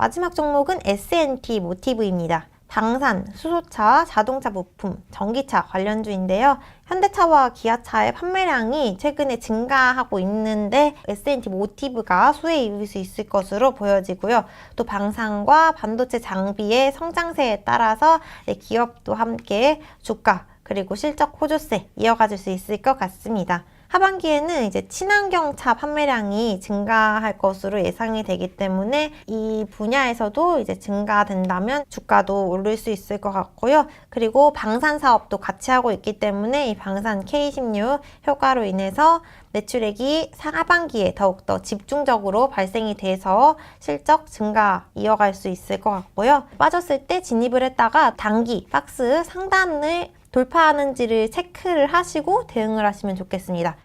마지막 종목은 S&T 모티브입니다. 방산, 수소차, 자동차 부품, 전기차 관련주인데요. 현대차와 기아차의 판매량이 최근에 증가하고 있는데 S&T 모티브가 수혜 입을 수 있을 것으로 보여지고요. 또 방산과 반도체 장비의 성장세에 따라서 네, 기업도 함께 주가 그리고 실적 호조세 이어가줄 수 있을 것 같습니다. 하반기에는 이제 친환경 차 판매량이 증가할 것으로 예상이 되기 때문에 이 분야에서도 이제 증가된다면 주가도 오를 수 있을 것 같고요. 그리고 방산 사업도 같이 하고 있기 때문에 이 방산 K16 효과로 인해서 매출액이 하반기에 더욱더 집중적으로 발생이 돼서 실적 증가 이어갈 수 있을 것 같고요. 빠졌을 때 진입을 했다가 단기 박스 상단을 돌파하는지를 체크를 하시고 대응을 하시면 좋겠습니다.